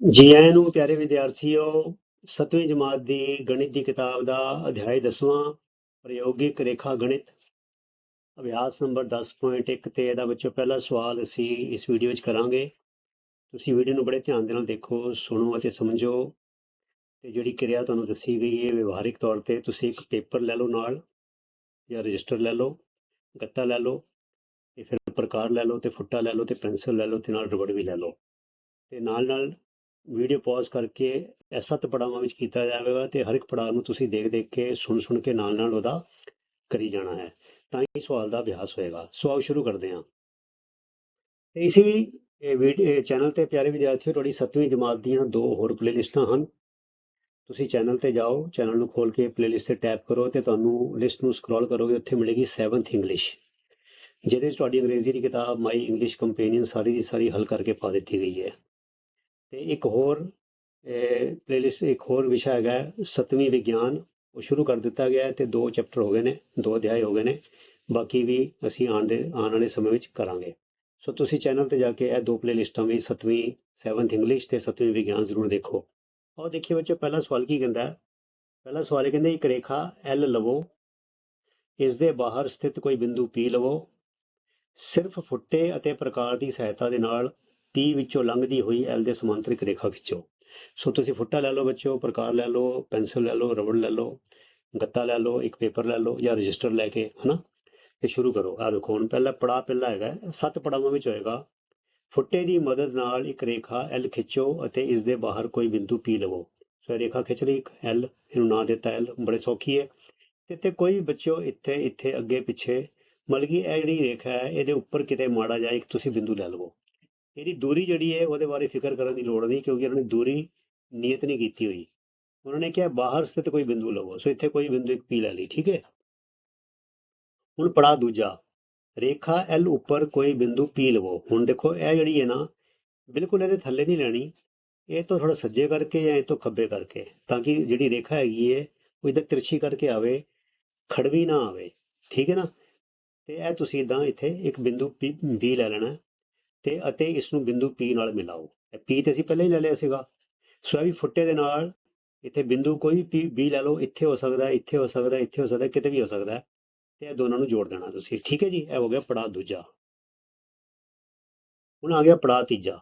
ਜੀ ਆਇਆਂ ਨੂੰ ਪਿਆਰੇ ਵਿਦਿਆਰਥੀਓ 7ਵੀਂ ਜਮਾਤ ਦੀ ਗਣਿਤ ਦੀ ਕਿਤਾਬ ਦਾ ਅਧਿਆਇ 10ਵਾਂ ਪ੍ਰਯੋਗਿਕ ਰੇਖਾ ਗਣਿਤ। ਅਭਿਆਸ ਨੰਬਰ 10.1 ਤੇ ਇਹਦਾ ਬੱਚੋ ਪਹਿਲਾ ਸਵਾਲ ਅਸੀਂ ਇਸ ਵੀਡੀਓ ਵਿੱਚ ਕਰਾਂਗੇ। ਤੁਸੀਂ ਵੀਡੀਓ ਨੂੰ ਬੜੇ ਧਿਆਨ ਦੇ ਨਾਲ ਦੇਖੋ, ਸੁਣੋ ਅਤੇ ਸਮਝੋ। ਤੇ ਜਿਹੜੀ ਕਿਰਿਆ ਤੁਹਾਨੂੰ ਦੱਸੀ ਗਈ ਹੈ ਵਿਵਹਾਰਿਕ ਤੌਰ ਤੇ ਤੁਸੀਂ ਇੱਕ ਪੇਪਰ ਲੈ ਲਓ ਨਾਲ ਜਾਂ ਰਜਿਸਟਰ ਲੈ ਲਓ, ਗੱਤਾ ਲੈ ਲਓ ਤੇ ਫਿਰ ਪ੍ਰਕਾਰ ਲੈ ਲਓ ਤੇ ਫੁੱਟਾ ਲੈ ਲਓ ਤੇ ਪੈਨਸਲ ਲੈ ਲਓ ਤੇ ਨਾਲ ਰਬੜ ਵੀ ਲੈ ਲਓ। ਤੇ ਨਾਲ ਨਾਲ ਵੀਡੀਓ ਪੌਜ਼ ਕਰਕੇ ਇਹ ਸੱਤ ਪੜਾਵਾਂ ਵਿੱਚ ਕੀਤਾ ਜਾਵੇਗਾ ਤੇ ਹਰ ਇੱਕ ਪੜਾਅ ਨੂੰ ਤੁਸੀਂ ਦੇਖ ਦੇਖ ਕੇ, ਸੁਣ ਸੁਣ ਕੇ ਨਾਲ ਨਾਲ ਉਹਦਾ ਕਰੀ ਜਾਣਾ ਹੈ। ਤਾਂ ਹੀ ਸਵਾਲ ਦਾ ਅਭਿਆਸ ਹੋਏਗਾ। ਸੋ ਆਓ ਸ਼ੁਰੂ ਕਰਦੇ ਹਾਂ। ਤੇ ਇਸੇ ਇਹ ਚੈਨਲ ਤੇ ਪਿਆਰੇ ਵਿਦਿਆਰਥੀਓ, ਤੁਹਾਡੀ 7ਵੀਂ ਜਮਾਤ ਦੀਆਂ ਦੋ ਹੋਰ ਪਲੇਲਿਸਟਾਂ ਹਨ। ਤੁਸੀਂ ਚੈਨਲ ਤੇ ਜਾਓ, ਚੈਨਲ ਨੂੰ ਖੋਲ ਕੇ ਪਲੇਲਿਸਟ ਤੇ ਟੈਪ ਕਰੋ ਤੇ ਤੁਹਾਨੂੰ ਲਿਸਟ ਨੂੰ ਸਕਰੋਲ ਕਰੋਗੇ, ਉੱਥੇ ਮਿਲੇਗੀ 7th ਇੰਗਲਿਸ਼ ਜਿਹਦੇ ਵਿੱਚ ਤੁਹਾਡੀ ਅੰਗਰੇਜ਼ੀ ਦੀ ਕਿਤਾਬ ਮਾਈ ਇੰਗਲਿਸ਼ ਕੰਪੈਨੀਅਨ ਸਾਰੀ ਦੀ ਸਾਰੀ ਹੱਲ ਕਰਕੇ ਪਾ ਦਿੱਤੀ ਗਈ ਹੈ। ਤੇ ਇੱਕ ਹੋਰ ਪਲੇਲਿਸਟ ਇੱਕ ਹੋਰ ਵਿਸ਼ਾ ਹੈਗਾ ਹੈ, ਸੱਤਵੀਂ ਵਿਗਿਆਨ। ਉਹ ਸ਼ੁਰੂ ਕਰ ਦਿੱਤਾ ਗਿਆ ਹੈ ਤੇ ਦੋ ਚੈਪਟਰ ਹੋ ਗਏ ਨੇ ਦੋ ਅਧਿਆਏ ਹੋ ਗਏ ਨੇ। ਬਾਕੀ ਵੀ ਅਸੀਂ ਆਉਣ ਦੇ ਆਉਣ ਵਾਲੇ ਸਮੇਂ ਵਿੱਚ ਕਰਾਂਗੇ। ਸੋ ਤੁਸੀਂ ਚੈਨਲ ਤੇ ਜਾ ਕੇ ਇਹ ਦੋ ਪਲੇਲਿਸਟਾਂ ਵੀ ਸੱਤਵੀਂ 7th ਇੰਗਲਿਸ਼ ਤੇ ਸੱਤਵੀਂ ਵਿਗਿਆਨ ਜ਼ਰੂਰ ਦੇਖੋ। ਆਓ ਦੇਖੀਏ ਬੱਚੋ ਪਹਿਲਾ ਸਵਾਲ ਕੀ ਕਹਿੰਦਾ ਹੈ? ਪਹਿਲਾ ਸਵਾਲ ਇਹ ਕਹਿੰਦਾ ਇੱਕ ਰੇਖਾ L ਲਵੋ। ਇਸ ਦੇ ਬਾਹਰ ਸਥਿਤ ਕੋਈ ਬਿੰਦੂ P ਲਵੋ। ਸਿਰਫ ਫੁੱਟੇ ਅਤੇ ਪ੍ਰਕਾਰ ਦੀ ਸਹਾਇਤਾ ਦੇ ਨਾਲ P ਵਿੱਚੋਂ ਲੰਘਦੀ ਹੋਈ L ਦੇ ਸਮਾਂਤਰ ਇੱਕ ਰੇਖਾ ਖਿੱਚੋ। ਸੋ ਤੁਸੀਂ ਫੁੱਟਾ ਲੈ ਲਓ ਬੱਚਿਓ, ਪ੍ਰਕਾਰ ਲੈ ਲਓ, ਪੈਨਸਲ ਲੈ ਲਓ, ਰਬੜ ਲੈ ਲਓ, ਗੱਤਾ ਲੈ ਲਓ, ਇੱਕ ਪੇਪਰ ਲੈ ਲਓ ਜਾਂ ਰਜਿਸਟਰ ਲੈ ਕੇ, ਹਨਾ? ਇਹ ਸ਼ੁਰੂ ਕਰੋ। ਆ ਦੇਖੋ, ਹੁਣ ਪਹਿਲਾ ਪੜਾ ਪਹਿਲਾ ਹੈਗਾ, ਸੱਤ ਪੜਾਵਾਂ ਵਿੱਚ ਹੋਏਗਾ। ਫੁੱਟੇ ਦੀ ਮਦਦ ਨਾਲ ਇੱਕ ਰੇਖਾ L ਖਿੱਚੋ ਅਤੇ ਇਸ ਦੇ ਬਾਹਰ ਕੋਈ ਬਿੰਦੂ P ਲਵੋ। ਸੋ ਇਹ ਰੇਖਾ ਖਿੱਚ ਲਈ, ਇੱਕ L, ਇਹਨੂੰ ਨਾਂ ਦਿੱਤਾ L, ਬੜੇ ਸੌਖੀ ਹੈ। ਤੇ ਇੱਥੇ ਕੋਈ ਵੀ ਬੱਚਿਓ ਇੱਥੇ ਇੱਥੇ ਅੱਗੇ ਪਿੱਛੇ, ਮਤਲਬ ਕਿ ਇਹ ਜਿਹੜੀ ਰੇਖਾ ਹੈ, ਇਹਦੇ ਉੱਪਰ ਕਿਤੇ ਮਾੜਾ ਜਿਹਾ ਇੱਕ ਤੁਸੀਂ ਬਿੰਦੂ ਲੈ ਲਵੋ। ਇਹਦੀ ਦੂਰੀ ਜਿਹੜੀ ਹੈ ਉਹਦੇ ਬਾਰੇ ਫਿਕਰ ਕਰਨ ਦੀ ਲੋੜ ਨਹੀਂ ਕਿਉਂਕਿ ਉਹਨਾਂ ਨੇ ਦੂਰੀ ਨੀਅਤ ਨਹੀਂ ਕੀਤੀ ਹੋਈ। ਉਹਨਾਂ ਨੇ ਕਿਹਾ ਬਾਹਰ ਸਥਿਤ ਕੋਈ ਬਿੰਦੂ ਲਵੋ, ਸੋ ਇੱਥੇ ਕੋਈ ਬਿੰਦੂ ਇੱਕ ਪੀ ਲੈ ਲਈ, ਠੀਕ ਹੈ? ਹੁਣ ਪੜਾ ਦੂਜਾ, ਰੇਖਾ L ਉੱਪਰ ਕੋਈ ਬਿੰਦੂ P ਲਵੋ। ਹੁਣ ਦੇਖੋ, ਇਹ ਜਿਹੜੀ ਹੈ ਨਾ, ਬਿਲਕੁਲ ਇਹਦੇ ਥੱਲੇ ਨਹੀਂ ਲੈਣੀ, ਇਹ ਤੋਂ ਥੋੜਾ ਸੱਜੇ ਕਰਕੇ ਜਾਂ ਇਹ ਤੋਂ ਖੱਬੇ ਕਰਕੇ, ਤਾਂ ਕਿ ਜਿਹੜੀ ਰੇਖਾ ਹੈਗੀ ਹੈ, ਉਹ ਇਧਰ ਤਿਰਛੀ ਕਰਕੇ ਆਵੇ, ਖੜਵੀ ਨਾ ਆਵੇ, ਠੀਕ ਹੈ ਨਾ? ਤੇ ਇਹ ਤੁਸੀਂ ਇਦਾਂ ਇੱਥੇ ਇੱਕ ਬਿੰਦੂ P B ਲੈ ਲੈਣਾ। ਤੇ ਅਤੇ ਇਸ ਨੂੰ ਬਿੰਦੂ P ਨਾਲ ਮਿਲਾਓ। ਇਹ P ਤੇ ਅਸੀਂ ਪਹਿਲਾਂ ਹੀ ਲੈ ਲਿਆ ਸੀਗਾ। ਸੋ ਇਹ ਵੀ ਫੁੱਟੇ ਦੇ ਨਾਲ ਇੱਥੇ ਬਿੰਦੂ ਕੋਈ ਵੀ B ਲੈ ਲਓ, ਇੱਥੇ ਹੋ ਸਕਦਾ ਇੱਥੇ ਹੋ ਸਕਦਾ ਇੱਥੇ ਹੋ ਸਕਦਾ ਕਿਤੇ ਵੀ ਹੋ ਸਕਦਾ ਤੇ ਇਹ ਦੋਨਾਂ ਨੂੰ ਜੋੜ ਦੇਣਾ ਤੁਸੀਂ। ਠੀਕ ਹੈ ਜੀ? ਇਹ ਹੋ ਗਿਆ ਪੜਾਅ ਦੂਜਾ। ਹੁਣ ਆ ਗਿਆ ਪੜਾਅ ਤੀਜਾ।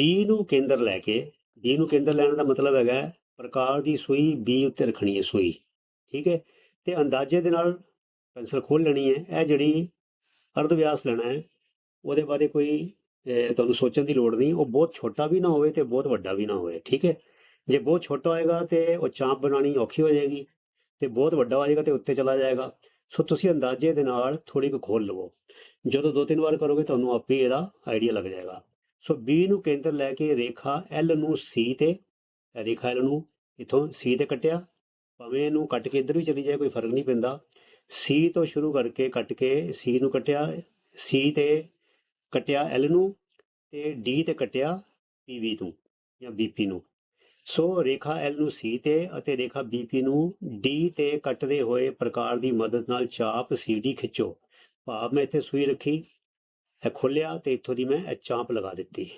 B ਨੂੰ ਕੇਂਦਰ ਲੈ ਕੇ, B ਨੂੰ ਕੇਂਦਰ ਲੈਣ ਦਾ ਮਤਲਬ ਹੈਗਾ ਪ੍ਰਕਾਰ ਦੀ ਸੂਈ B ਉੱਤੇ ਰੱਖਣੀ ਹੈ ਸੂਈ। ਠੀਕ ਹੈ? ਤੇ ਅੰਦਾਜ਼ੇ ਦੇ ਨਾਲ ਪੈਨਸਲ ਖੋਲ ਲੈਣੀ ਹੈ। ਇਹ ਜਿਹੜੀ ਅਰਧ ਵਿਆਸ ਲੈਣਾ ਹੈ ਉਹਦੇ ਬਾਰੇ ਕੋਈ ਤੁਹਾਨੂੰ ਸੋਚਣ ਦੀ ਲੋੜ ਨਹੀਂ। ਉਹ ਬਹੁਤ ਛੋਟਾ ਵੀ ਨਾ ਹੋਵੇ ਤੇ ਬਹੁਤ ਵੱਡਾ ਵੀ ਨਾ ਹੋਵੇ, ਠੀਕ ਹੈ? ਜੇ ਬਹੁਤ ਛੋਟਾ ਹੋਏਗਾ ਤੇ ਉਹ ਚਾਂਪ ਬਣਾਉਣੀ ਔਖੀ ਹੋ ਜਾਏਗੀ ਤੇ ਬਹੁਤ ਵੱਡਾ ਹੋ ਜਾਏਗਾ ਤੇ ਉੱਤੇ ਚਲਾ ਜਾਏਗਾ। ਸੋ ਤੁਸੀਂ ਅੰਦਾਜ਼ੇ ਦੇ ਨਾਲ ਥੋੜੀ ਕੁ ਖੋਲ ਲਵੋ। ਜਦੋਂ ਦੋ ਤਿੰਨ ਵਾਰ ਕਰੋਗੇ ਤੁਹਾਨੂੰ ਆਪੇ ਹੀ ਇਹਦਾ ਆਈਡੀਆ ਲੱਗ ਜਾਏਗਾ। ਸੋ B ਨੂੰ ਕੇਂਦਰ ਲੈ ਕੇ ਰੇਖਾ L ਨੂੰ C ਤੇ, ਰੇਖਾ L ਨੂੰ ਇਥੋਂ C ਤੇ ਕੱਟਿਆ। ਭਾਵੇਂ ਇਹਨੂੰ ਕੱਟ ਕੇ ਇੱਧਰ ਵੀ ਚਲੀ ਜਾਏ, ਕੋਈ ਫ਼ਰਕ ਨਹੀਂ ਪੈਂਦਾ। C ਤੋਂ ਸ਼ੁਰੂ ਕਰਕੇ ਕੱਟ ਕੇ C ਨੂੰ ਕੱਟਿਆ। C ਤੇ ਕੱਟਿਆ L ਨੂੰ ਤੇ D ਤੇ ਕੱਟਿਆ PV ਨੂੰ ਜਾਂ BP ਨੂੰ। ਸੋ ਰੇਖਾ L ਨੂੰ C ਤੇ ਅਤੇ ਰੇਖਾ BP ਨੂੰ D ਤੇ ਕੱਟਦੇ ਹੋਏ ਪ੍ਰਕਾਰ ਦੀ ਮਦਦ ਨਾਲ ਚਾਪ CD ਖਿੱਚੋ। ਭਾਵ ਮੈਂ ਇੱਥੇ ਸੂਈ ਰੱਖੀ, ਇਹ ਖੋਲਿਆ ਤੇ ਇੱਥੋਂ ਦੀ ਮੈਂ ਇਹ ਚਾਂਪ ਲਗਾ ਦਿੱਤੀ।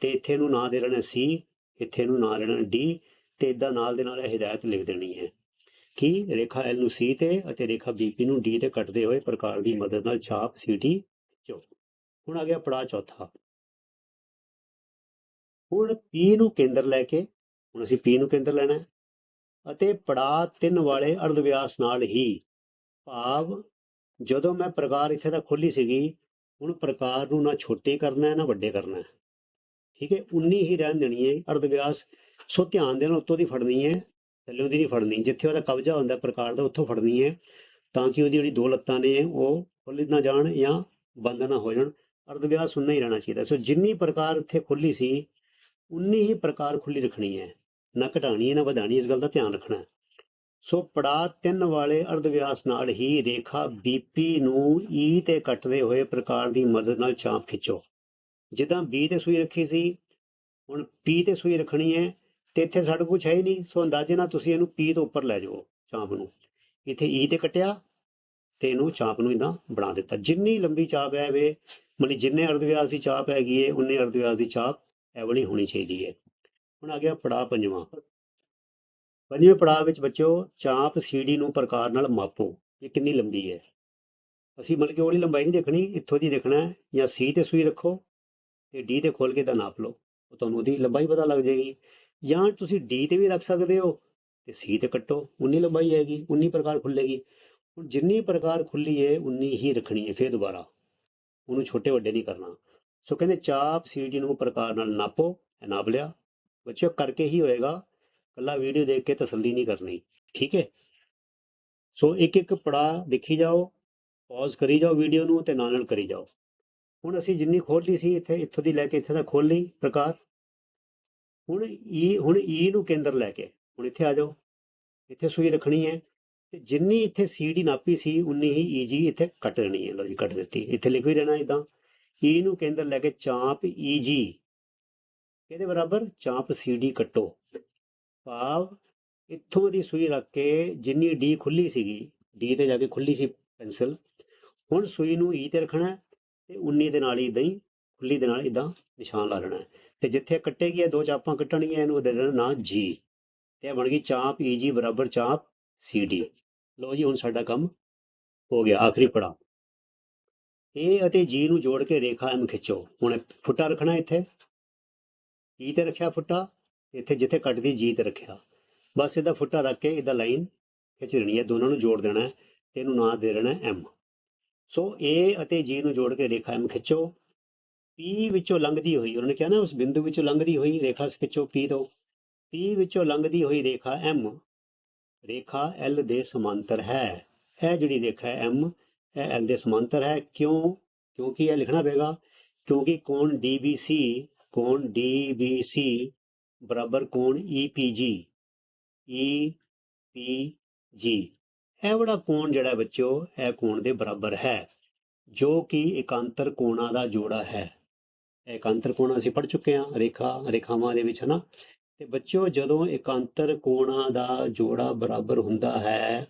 ਤੇ ਇੱਥੇ ਨੂੰ ਨਾਂ ਦੇ ਦੇਣਾ C, ਇੱਥੇ ਨੂੰ ਨਾਂ ਦੇਣਾ D ਤੇ ਇਦਾਂ ਨਾਲ ਦੇ ਨਾਲ ਇਹ ਹਦਾਇਤ ਲਿਖ ਦੇਣੀ ਹੈ ਕਿ ਰੇਖਾ L ਨੂੰ C ਤੇ ਅਤੇ ਰੇਖਾ BP ਨੂੰ D ਤੇ ਕੱਟਦੇ ਹੋਏ ਪ੍ਰਕਾਰ ਦੀ ਮਦਦ ਨਾਲ ਚਾਪ CD ਖਿੱਚੋ ਹੁਣ ਆ ਗਿਆ ਪੜਾਅ ਚੌਥਾ। ਹੁਣ P ਨੂੰ ਕੇਂਦਰ ਲੈ ਕੇ, ਹੁਣ ਅਸੀਂ P ਨੂੰ ਕੇਂਦਰ ਲੈਣਾ ਹੈ ਅਤੇ ਪੜਾਅ ਤਿੰਨ ਵਾਲੇ ਅਰਧ ਵਿਆਸ ਨਾਲ ਹੀ ਭਾਵ ਜਦੋਂ ਮੈਂ ਪ੍ਰਕਾਰ ਇੱਥੇ ਤੱਕ ਖੋਲੀ ਸੀਗੀ, ਹੁਣ ਪ੍ਰਕਾਰ ਨੂੰ ਨਾ ਛੋਟੇ ਕਰਨਾ ਹੈ, ਨਾ ਵੱਡੇ ਕਰਨਾ ਹੈ। ਠੀਕ ਹੈ 19 ਹੀ ਰਹਿਣ ਦੇਣੀ ਹੈ ਅਰਧ ਵਿਆਸ ਸੋ ਧਿਆਨ ਦੇਣਾ, ਉੱਤੋਂ ਦੀ ਫੜਨੀ ਹੈ, ਥੱਲੇ ਦੀ ਨਹੀਂ ਫੜਨੀ। ਜਿੱਥੇ ਉਹਦਾ ਕਬਜ਼ਾ ਹੁੰਦਾ ਪ੍ਰਕਾਰ ਦਾ, ਉੱਥੋਂ ਫੜਨੀ ਹੈ, ਤਾਂ ਕਿ ਉਹਦੀ ਜਿਹੜੀ ਦੋ ਲੱਤਾਂ ਨੇ, ਉਹ ਖੁੱਲ ਨਾ ਜਾਣ ਜਾਂ ਬੰਦ ਨਾ ਹੋ ਜਾਣ। ਅਰਧ ਵਿਆਸ ਉਨਾ ਹੀ ਰਹਿਣਾ ਚਾਹੀਦਾ। ਸੋ ਜਿੰਨੀ ਪ੍ਰਕਾਰ ਇੱਥੇ ਖੁੱਲੀ ਸੀ, ਉਨੀ ਹੀ ਪ੍ਰਕਾਰ ਖੁੱਲੀ ਰੱਖਣੀ ਹੈ। ਨਾ ਘਟਾਣੀ ਹੈ, ਨਾ ਵਧਾਣੀ ਇਸ ਗੱਲ ਦਾ ਧਿਆਨ ਰੱਖਣਾ ਸੋ ਪੜਾਅ ਤਿੰਨ ਵਾਲੇ ਅਰਧ ਵਿਆਸ ਨਾਲ ਹੀ ਰੇਖਾ BP ਨੂੰ E ਤੇ ਕੱਟਦੇ ਹੋਏ ਪ੍ਰਕਾਰ ਦੀ ਮਦਦ ਨਾਲ ਚਾਪ ਖਿੱਚੋ। ਜਿੱਦਾਂ B ਤੇ ਸੂਈ ਰੱਖੀ ਸੀ, ਹੁਣ P ਤੇ ਸੂਈ ਰੱਖਣੀ ਹੈ, ਤੇ ਇੱਥੇ ਸਾਡੇ ਕੋਲ ਕੁਛ ਹੈ ਹੀ ਨਹੀਂ। ਸੋ ਅੰਦਾਜ਼ੇ ਨਾਲ ਤੁਸੀਂ ਇਹਨੂੰ P ਤੋਂ ਉੱਪਰ ਲੈ ਜਾਓ ਚਾਪ ਨੂੰ। ਇੱਥੇ E ਤੇ ਕੱਟਿਆ ਤੇ ਇਹਨੂੰ ਚਾਪ ਨੂੰ ਇਦਾਂ ਬਣਾ ਦਿੱਤਾ। ਜਿੰਨੀ ਲੰਬੀ ਚਾਪ ਹੈ ਵੇ, ਮਤਲਬ ਜਿੰਨੇ ਅਰਧ ਵਿਆਸ ਦੀ ਚਾਪ ਹੈਗੀ ਹੈ ਉਨੇ ਅਰਧ ਵਿਆਸ ਦੀ ਚਾਪ ਇਹ ਹੋਣੀ ਚਾਹੀਦੀ ਹੈ ਹੁਣ ਆ ਗਿਆ ਪੜਾਅ ਪੰਜਵਾਂ। ਪੰਜਵੇਂ ਪੜਾਅ ਵਿੱਚ ਬੱਚਿਓ, ਚਾਪ ਸੀਡੀ ਨੂੰ ਪ੍ਰਕਾਰ ਨਾਲ ਮਾਪੋ ਇਹ ਕਿੰਨੀ ਲੰਬੀ ਹੈ ਅਸੀਂ ਮਤਲਬ ਕਿ ਉਹਦੀ ਲੰਬਾਈ ਨਹੀਂ ਦੇਖਣੀ, ਇੱਥੋਂ ਦੀ ਦੇਖਣਾ ਹੈ, ਜਾਂ ਸੀ ਤੇ ਸੂਈ ਰੱਖੋ, ਤੇ ਡੀ ਤੇ ਖੋਲ ਕੇ ਦਾ ਨਾਪ ਲਓ। ਉਹ ਤੁਹਾਨੂੰ ਉਹਦੀ ਲੰਬਾਈ ਪਤਾ ਲੱਗ ਜਾਏਗੀ। ਜਾਂ ਤੁਸੀਂ ਡੀ ਤੇ ਵੀ ਰੱਖ ਸਕਦੇ ਹੋ, ਤੇ ਸੀ ਤੇ ਕੱਟੋ। ਉਨੀ ਲੰਬਾਈ ਹੈਗੀ, ਉਨੀ ਪ੍ਰਕਾਰ ਖੁੱਲੇਗੀ ਹੁਣ ਜਿੰਨੀ ਪ੍ਰਕਾਰ ਖੁੱਲੀ ਏ, ਉਨੀ ਹੀ ਰੱਖਣੀ ਹੈ ਫੇਰ ਦੁਬਾਰਾ। ਉਹਨੂੰ ਛੋਟੇ ਵੱਡੇ ਨਹੀਂ ਕਰਨਾ। ਸੋ ਕਹਿੰਦੇ ਚਾਪ ਸੀਡੀ ਨੂੰ ਪ੍ਰਕਾਰ ਨਾਲ ਨਾਪੋ, ਇਹ ਨਾਪ ਲਿਆ। ਬੱਚਿਓ, ਕਰਕੇ ਹੀ ਹੋਏਗਾ। ਕੱਲਾ ਵੀਡੀਓ ਦੇਖ ਕੇ ਤਸੱਲੀ ਨਹੀਂ ਕਰਨੀ। ਠੀਕ ਹੈ ਸੋ ਇੱਕ ਇੱਕ ਪੜਾ ਦੇਖੀ ਜਾਓ ਪੌਜ਼ ਕਰੀ ਜਾਓ ਵੀਡੀਓ ਨੂੰ ਤੇ ਨਾਲ ਨਾਲ ਕਰੀ ਜਾਓ। ਹੁਣ ਅਸੀਂ ਜਿੰਨੀ ਖੋਲ ਲਈ ਸੀ, ਇੱਥੇ, ਇੱਥੋਂ ਦੀ ਲੈ ਕੇ ਇੱਥੇ ਤੱਕ ਖੋਲ ਲਈ ਪ੍ਰਕਾਰ। ਹੁਣ ਈ ਹੁਣ ਈ ਨੂੰ ਕੇਂਦਰ ਲੈ ਕੇ, ਹੁਣ ਇੱਥੇ ਆ ਜਾਓ। ਇੱਥੇ ਸੂਈ ਰੱਖਣੀ ਹੈ ਤੇ ਜਿੰਨੀ ਇੱਥੇ ਸੀਡੀ ਨਾਪੀ ਸੀ, ਉਨੀ ਹੀ ਈਜੀ ਇੱਥੇ ਕੱਟ ਦੇਣੀ ਹੈ। ਲਓ ਜੀ, ਕੱਟ ਦਿੱਤੀ। ਇੱਥੇ ਲਿਖ ਵੀ ਰਹਿਣਾ ਇਦਾਂ ਈ e ਨੂੰ ਕੇਂਦਰ ਲੈ ਕੇ ਚਾਂਪ ਈਜੀ ਇਹਦੇ ਬਰਾਬਰ? ਚਾਂਪ ਸੀਡੀ ਕੱਟੋ। ਭਾਵ ਇੱਥੋਂ ਦੀ ਸੂਈ ਰੱਖ ਕੇ ਜਿੰਨੀ ਡੀ ਖੁੱਲੀ ਸੀਗੀ ਡੀ ਤੇ ਜਾ ਕੇ ਖੁੱਲੀ ਸੀ ਪੈਨਸਲ ਹੁਣ ਸੂਈ ਨੂੰ ਈ ਤੇ ਰੱਖਣਾ ਤੇ 19 ਦੇ ਨਾਲ ਹੀ ਇਦਾਂ ਹੀ, ਖੁੱਲੀ ਦੇ ਨਾਲ ਇਦਾਂ ਨਿਸ਼ਾਨ ਲਾ ਲੈਣਾ ਤੇ ਜਿੱਥੇ ਕੱਟੇਗੀ ਇਹ ਦੋ ਚਾਪਾਂ ਕੱਟਣੀਆਂ ਇਹਨੂੰ ਦੇ ਦੇਣਾ ਨਾਂ ਜੀ ਤੇ ਬਣ ਗਈ ਚਾਪ ਈ ਜੀ ਬਰਾਬਰ ਚਾਪ ਸੀ ਡੀ ਲਓ ਜੀ, ਹੁਣ ਸਾਡਾ ਕੰਮ ਹੋ ਗਿਆ, ਆਖਰੀ ਪੜਾਅ। A ਅਤੇ G ਨੂੰ ਜੋੜ ਕੇ ਰੇਖਾ M ਖਿੱਚੋ। ਹੁਣ ਫੁੱਟਾ ਰੱਖਣਾ ਇੱਥੇ। E ਤੇ ਰੱਖਿਆ ਫੁੱਟਾ, ਇੱਥੇ ਜਿੱਥੇ ਕੱਟਦੀ G ਤੇ ਰੱਖਿਆ। ਬਸ ਇਹਦਾ ਫੁੱਟਾ ਰੱਖ ਕੇ ਇਹਦਾ ਲਾਈਨ ਖਿੱਚ ਦੇਣੀ ਹੈ, ਦੋਨਾਂ ਨੂੰ ਜੋੜ ਦੇਣਾ ਹੈ, ਤੇ ਇਹਨੂੰ ਨਾਂ ਦੇ ਦੇਣਾ ਹੈ M ਸੋ A ਅਤੇ G ਨੂੰ ਜੋੜ ਕੇ ਰੇਖਾ M ਖਿੱਚੋ। P ਵਿੱਚੋਂ ਲੰਘਦੀ ਹੋਈ, ਉਹਨਾਂ ਨੇ ਕਿਹਾ ਨਾ, ਉਸ ਬਿੰਦੂ ਵਿੱਚੋਂ ਲੰਘਦੀ ਹੋਈ ਰੇਖਾ ਖਿੱਚੋ P ਤੋਂ। P ਵਿੱਚੋਂ ਲੰਘਦੀ ਹੋਈ ਰੇਖਾ M ਰੇਖਾ L ਦੇ ਸਮਾਂਤਰ ਹੈ। ਇਹ ਜਿਹੜੀ ਰੇਖਾ ਹੈ M, ਇਹ L ਦੇ ਸਮਾਂਤਰ ਹੈ। ਕਿਉਂ? ਕਿਉਂਕਿ ਇਹ ਲਿਖਣਾ ਪਏਗਾ, ਕਿਉਂਕਿ ਕੋਣ DBC ਕੋਣ DBC ਬਰਾਬਰ ਕੋਣ E EPG EPG ਇਹ ਵਾਲਾ ਕੋਣ ਜਿਹੜਾ ਬੱਚਿਓ, ਇਹ ਕੋਣ ਦੇ ਬਰਾਬਰ ਹੈ, ਜੋ ਕਿ ਇਕਾਂਤਰ ਕੋਣਾਂ ਦਾ ਜੋੜਾ ਹੈ। ਇਕਾਂਤਰ ਕੋਣ ਅਸੀਂ ਪੜ ਚੁੱਕੇ ਹਾਂ, ਰੇਖਾ, ਰੇਖਾਵਾਂ ਦੇ ਵਿੱਚ ਹਨਾ। ਤੇ ਬੱਚਿਓ, ਜਦੋਂ ਇਕਾਂਤਰ ਕੋਣਾਂ ਦਾ ਜੋੜਾ ਬਰਾਬਰ ਹੁੰਦਾ ਹੈ,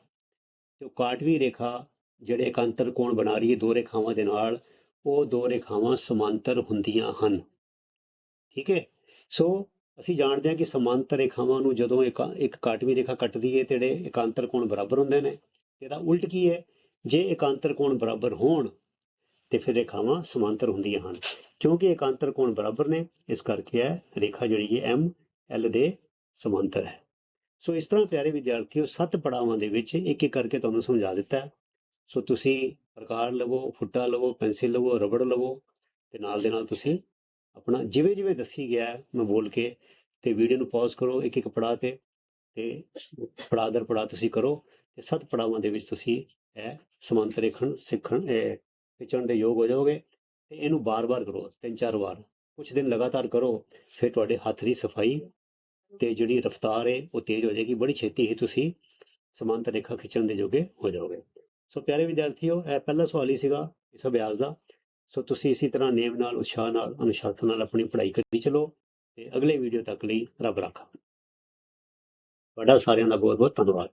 ਤੇ ਉਹ ਕਾਟਵੀ ਰੇਖਾ ਜਿਹੜੇ ਇਕਾਂਤਰ ਕੋਣ ਬਣਾ ਰਹੀ ਹੈ, ਦੋ ਰੇਖਾਵਾਂ ਦੇ ਨਾਲ, ਉਹ ਦੋ ਰੇਖਾਵਾਂ ਸਮਾਂਤਰ ਹੁੰਦੀਆਂ ਹਨ। ਠੀਕ ਹੈ? ਸੋ ਅਸੀਂ ਜਾਣਦੇ ਹਾਂ ਕਿ ਸਮਾਂਤਰ ਰੇਖਾਵਾਂ ਨੂੰ ਜਦੋਂ ਇੱਕ ਇੱਕ ਕਾਟਵੀ ਰੇਖਾ ਕੱਟਦੀ ਹੈ ਤੇੜੇ ਇਕਾਂਤਰ ਕੋਣ ਬਰਾਬਰ ਹੁੰਦੇ ਨੇ ਇਹਦਾ ਉਲਟ ਕੀ ਹੈ? ਜੇ ਇਕਾਂਤਰ ਕੋਣ ਬਰਾਬਰ ਹੋਣ, ਤੇ ਫਿਰ ਰੇਖਾਵਾਂ ਸਮਾਂਤਰ ਹੁੰਦੀਆਂ ਹਨ। ਕਿਉਂਕਿ ਇਕਾਂਤਰ ਕੋਣ ਬਰਾਬਰ ਨੇ, ਇਸ ਕਰਕੇ ਇਹ ਰੇਖਾ ਜਿਹੜੀ ਹੈ, M L ਦੇ ਸਮਾਂਤਰ ਹੈ। ਸੋ ਇਸ ਤਰ੍ਹਾਂ ਪਿਆਰੇ ਵਿਦਿਆਰਥੀਓ, ਸੱਤ ਪੜਾਵਾਂ ਦੇ ਵਿੱਚ ਇੱਕ ਇੱਕ ਕਰਕੇ ਤੁਹਾਨੂੰ ਸਮਝਾ ਦਿੱਤਾ ਹੈ। ਸੋ ਤੁਸੀਂ ਪ੍ਰਕਾਰ ਲਵੋ, ਫੁੱਟਾ ਲਵੋ, ਪੈਨਸਿਲ ਲਵੋ, ਰਬੜ ਲਵੋ ਤੇ ਨਾਲ ਦੇ ਨਾਲ ਤੁਸੀਂ ਆਪਣਾ ਜਿਵੇਂ ਜਿਵੇਂ ਦੱਸੀ ਗਿਆ ਮੈਂ ਬੋਲ ਕੇ ਤੇ ਵੀਡੀਓ ਨੂੰ ਪੌਜ਼ ਕਰੋ, ਇੱਕ ਇੱਕ ਪੜਾ ਤੇ ਤੇ ਪੜਾਅ ਦਰ ਪੜਾਅ ਤੁਸੀਂ ਕਰੋ ਤੇ ਸੱਤ ਪੜਾਵਾਂ ਦੇ ਵਿੱਚ ਤੁਸੀਂ ਇਹ ਸਮਾਂਤਰ ਰੇਖਣ, ਸਿੱਖਣ, ਇਹ ਖਿੱਚਣ ਦੇ ਯੋਗ ਹੋ ਜਾਓਗੇ ਤੇ ਇਹਨੂੰ ਬਾਰ-ਬਾਰ ਕਰੋ, ਤਿੰਨ ਚਾਰ ਵਾਰ। ਕੁਝ ਦਿਨ ਲਗਾਤਾਰ ਕਰੋ, ਫਿਰ ਤੁਹਾਡੇ ਹੱਥ ਦੀ ਸਫ਼ਾਈ ਤੇ ਜਿਹੜੀ ਰਫ਼ਤਾਰ ਹੈ ਉਹ ਤੇਜ਼ ਹੋ ਜਾਏਗੀ। ਬੜੀ ਛੇਤੀ ਹੀ ਤੁਸੀਂ ਸਮਾਂਤਰ ਰੇਖਾ ਖਿੱਚਣ ਦੇ ਜੋਗੇ ਹੋ ਜਾਓਗੇ। ਸੋ ਪਿਆਰੇ ਵਿਦਿਆਰਥੀਓ, ਇਹ ਪਹਿਲਾ ਸਵਾਲ ਹੀ ਸੀਗਾ ਇਸ ਅਭਿਆਸ ਦਾ। ਸੋ ਤੁਸੀਂ ਇਸੇ ਤਰ੍ਹਾਂ ਨੇਮ ਨਾਲ, ਉਤਸ਼ਾਹ ਨਾਲ, ਅਨੁਸ਼ਾਸਨ ਨਾਲ ਆਪਣੀ ਪੜ੍ਹਾਈ ਕਰੀ ਚਲੋ ਤੇ ਅਗਲੇ ਵੀਡੀਓ ਤੱਕ ਲਈ ਰੱਬ ਰਾਖਾ। ਤੁਹਾਡਾ ਸਾਰਿਆਂ ਦਾ ਬਹੁਤ ਬਹੁਤ ਧੰਨਵਾਦ।